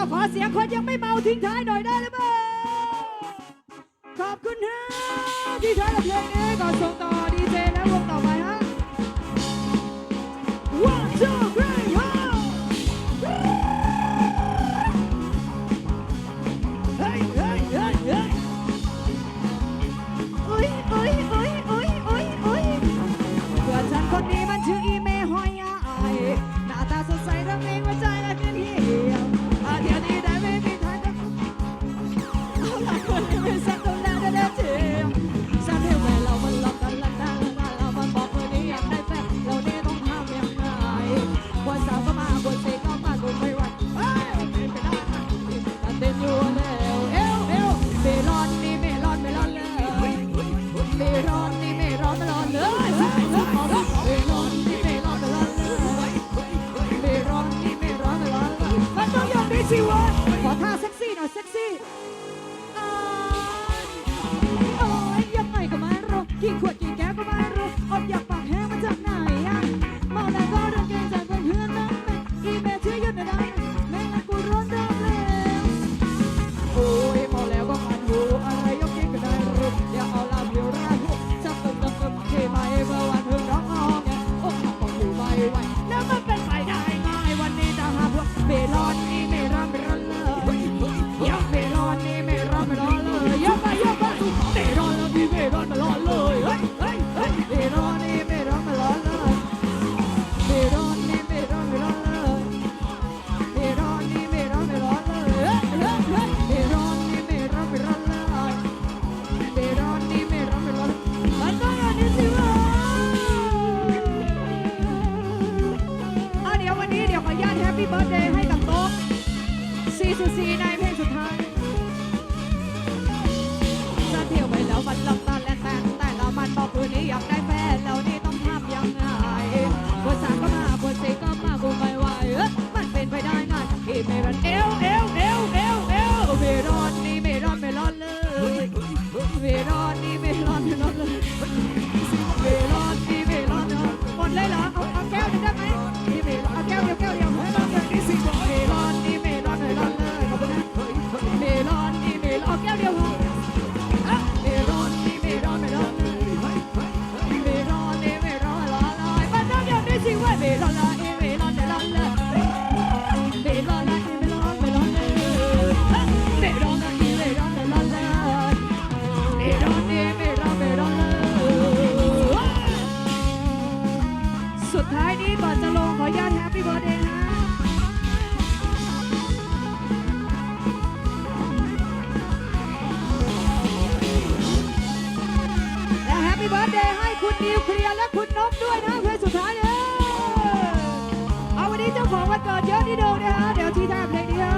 าวขอเสียงคนยังไม่เมาทิ้งท้ายหน่อยได้หรือเปล่าขอบคุณฮะที่ท้ายกับเพลงนี้ก่อนส่งต่อดีเจและวงต่อไปฮะ see you คุณนิวเคลียร์และคุณนกด้วยนะเพลงสุดท้ายเลยเอาวันนี้เจ้าของวันเกิดเยอะนิดนึงนะคะเดี๋ยวชี้แจงเพลงนี้ฮะ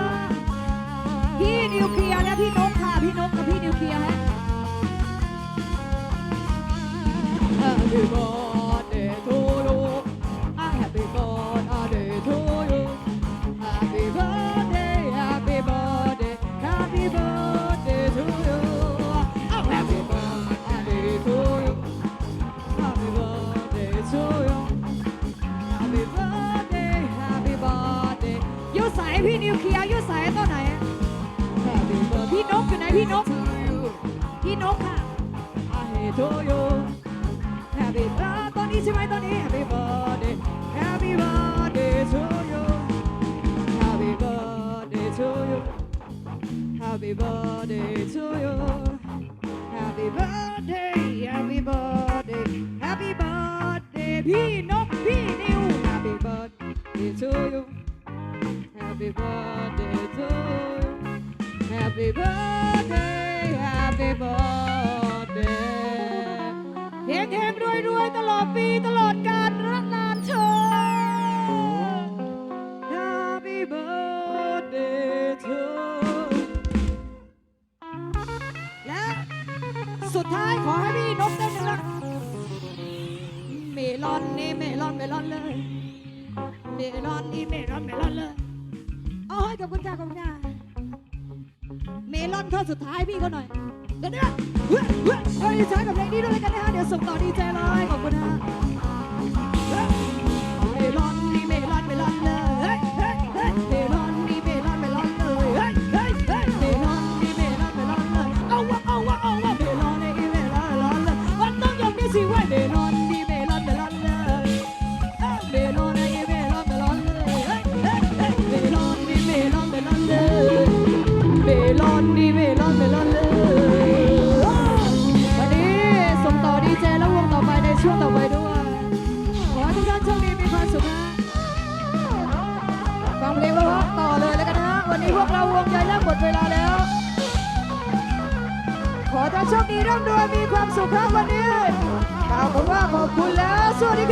พี่นิวเคลียร์และพี่นกค่ะพี่นกกับพี่นิวเคลียร์ฮะเออคือบอก พี่นก พี่นกค่ะ I to you. Happy birthday ตอนนี้ใช่ไหมตอนนี้ Happy birthday. Happy birthday. To you Happy birthday. To you Happy birthday. To you Happy birthday. Happy birthday. Happy birthday. พี่นก บอดเดเฮงเฮงรวยรวยตลอดปีตลอดกาลรักนานเธอ Happy birthday to และสุดท้ายขอให้พี่นกได้หนึ่งรัเมลอนนี่เมลอนเมลอนเลย เมลอนนี่เมลอนเมลอนเลยโอ้ยขอบคุณจ้าขอบคุณจ้าเมลอนเธอสุดท้ายพี่ก็หน่อย กันด้วยเฮ้ยใช้กับเพลงนี้ด้วยยกันนะฮะเดี๋ยวส่งต่อดีเจเลยขอบคุณนะ เพลงเพราต่อเลยแล้วกันนะวันนี้พวกเราวงใหญ่เริ่มหมดเวลาแล้ว ขอท่านโชคดีร่ำรวยมีความสุขครับวันนี้กล่าวคำว่าขอบคุณแล้วสวัสดีค